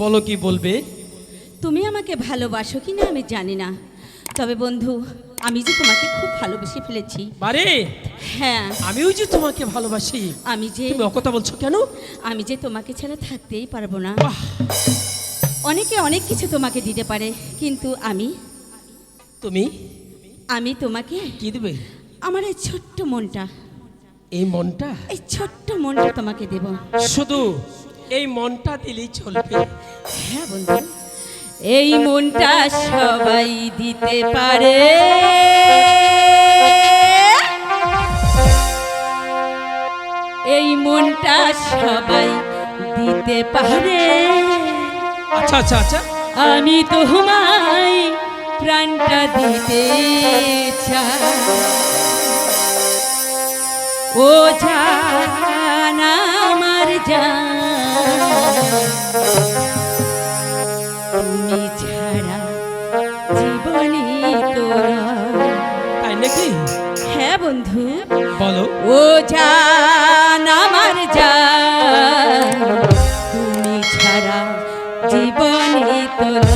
বলো কি বলবে? তুমি আমাকে ভালোবাসো কি না আমি জানি না। তবে বন্ধু আমি যে তোমাকে খুব ভালোবেসে ফেলেছি। বারে? হ্যাঁ। আমিও যে তোমাকে ভালোবাসি। আমি যে তুমি অকথা বলছো কেন? আমি যে তোমাকে ছাড়া থাকতেই পারব না। অনেকে অনেক কিছু তোমাকে দিতে পারে কিন্তু আমি তুমি? আমি তোমাকে কি দেবে? আমার এই ছোট্ট মনটা। এই মনটা? এই ছোট্ট মনটা তোমাকে দেব। শুধু এই মনটা দিলেই চলবে। হ্যাঁ বন্ধু। এই মনটা সবাই দিতে পারে। এই মনটা সবাই দিতে পারে। আচ্ছা আচ্ছা আচ্ছা। আমি তোমায় প্রাণটা দিতে চাই। ও জান আমার জান। হ্যাঁ বন্ধু। বলো। ও জান আমার জান তুমি ছাড়া জীবনে তোরা